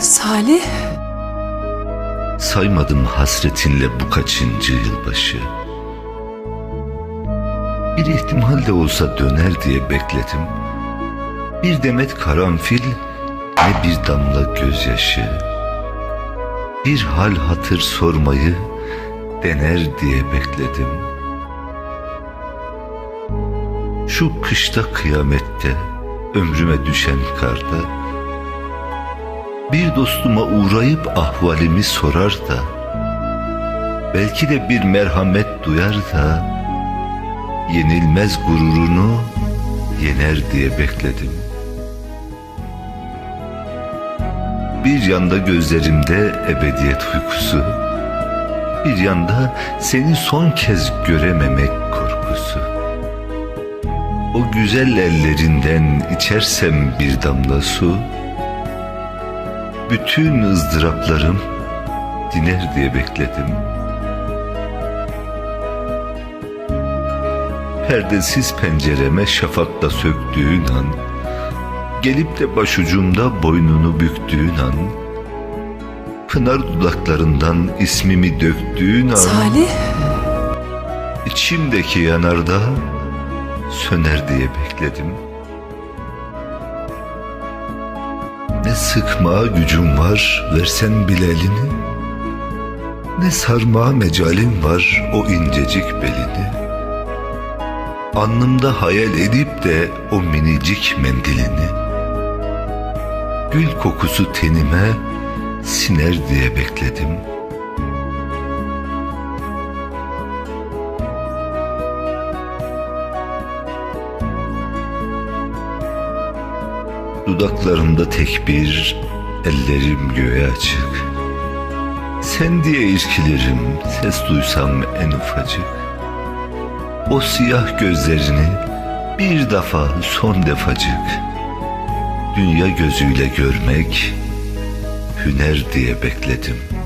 Salih, Saymadım hasretinle bu kaçıncı yılbaşı. Bir ihtimal de olsa döner diye bekledim. Bir demet karanfil ne bir damla gözyaşı. Bir hal hatır sormayı dener diye bekledim. Şu kışta kıyamette ömrüme düşen karda bir dostuma uğrayıp ahvalimi sorar da belki de bir merhamet duyar da yenilmez gururunu yener diye bekledim. Bir yanda gözlerimde ebediyet uykusu, bir yanda seni son kez görememek korkusu. O güzel ellerinden içersem bir damla su, bütün ızdıraplarım diner diye bekledim. Perdesiz pencereme şafakla söktüğün an, gelip de başucumda boynunu büktüğün an, pınar dudaklarından ismimi döktüğün an, Salih, içimdeki yanarda söner diye bekledim. Ne sıkmaya gücüm var versen bile elini, ne sarmaya mecalim var o incecik belini. Alnımda hayal edip de o minicik mendilini, gül kokusu tenime siner diye bekledim.'' Dudaklarımda tek bir, ellerim göğe açık. Sen diye irkilirim, ses duysam en ufacık. O siyah gözlerini bir defa, son defacık. Dünya gözüyle görmek, hüner diye bekledim.''